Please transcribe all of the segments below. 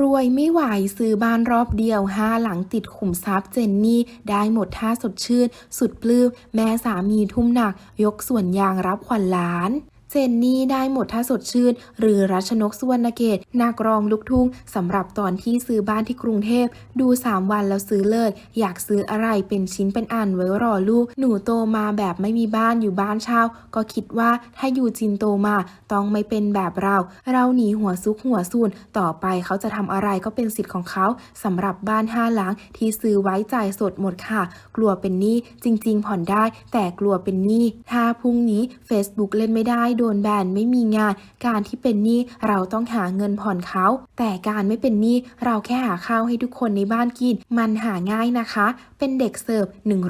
รวยไม่ไหวซื้อบ้านรอบเดียวห้าหลังติดขุมทรัพย์เจนนี่ได้หมดท่าสดชื่น สุดปลื้มแม่สามีทุ่มหนัก ยกส่วนยางรับขวัญล้าน เจนนี่ได้หมดท่าสดชื่น หรือรัชนกสุวรรณเกตนักร้องลูกทุ่งสำหรับตอนที่ซื้อบ้านที่กรุงเทพ ดู 3 วันแล้วซื้อเลยอยากซื้ออะไรเป็นชิ้นเป็นอันไว้รอลูก หนูโตมาแบบไม่มีบ้านอยู่บ้านเช่า ก็คิดว่าถ้าอยู่จินโตมาต้องไม่เป็นแบบเรา เราหนีหัวซุกหัวซูนต่อไปเขาจะทำอะไรก็เป็นสิทธิ์ของเขาสำหรับบ้านห้าหลังที่ซื้อไว้จ่ายสดหมดค่ะ กลัวเป็นหนี้จริง ๆ ผ่อนได้ แต่กลัวเป็นหนี้ถ้าพรุ่งนี้ Facebook เล่นไม่ได้โดนแบนไม่มีงาน การที่เป็นหนี้เราต้องหาเงินผ่อนเขา แต่การไม่เป็นหนี้เราแค่หาข้าวให้ทุกคนในบ้านกิน มันหาง่ายนะคะ เป็นเด็กเสิร์ฟ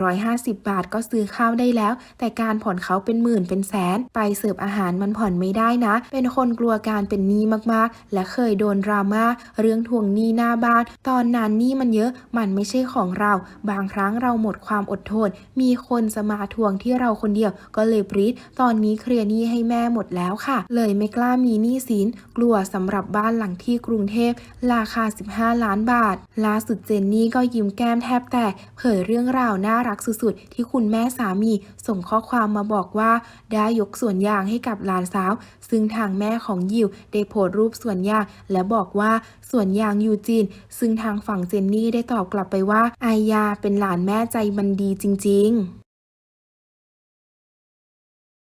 150 บาทก็ซื้อข้าวได้แล้ว แต่การผ่อนเขาเป็นหมื่นเป็นแสน ไปเสิร์ฟอาหารมันผ่อนไม่ได้นะ เป็นคนกลัวการเป็นหนี้มากๆ และเคยโดนดราม่าเรื่องทวงหนี้หน้าบ้าน ตอนนั้นหนี้มันเยอะ มันไม่ใช่ของเรา บางครั้งเราหมดความอดทน มีคนจะมาทวงที่เราคนเดียว ก็เลยปรีดตอนนี้เคลียร์หนี้ให้แม่หมดแล้วค่ะ เลยไม่กล้ามีหนี้สินกลัวสำหรับบ้านหลังที่กรุงเทพราคา 15 ล้านบาทล่าสุดเจนนี่ก็ยิ้มแก้มแทบแตกเผยเรื่องราวน่ารักสุดๆ ที่คุณแม่สามีส่งข้อความมาบอกว่า ได้ยกส่วนยางให้กับหลานสาว ซึ่งทางแม่ของยิวได้โพสต์รูปส่วนยางและบอกว่าส่วนยางยูจีน ซึ่งทางฝั่งเจนนี่ได้ตอบกลับไปว่าอายาเป็นหลานแม่ใจมันดีจริง ๆ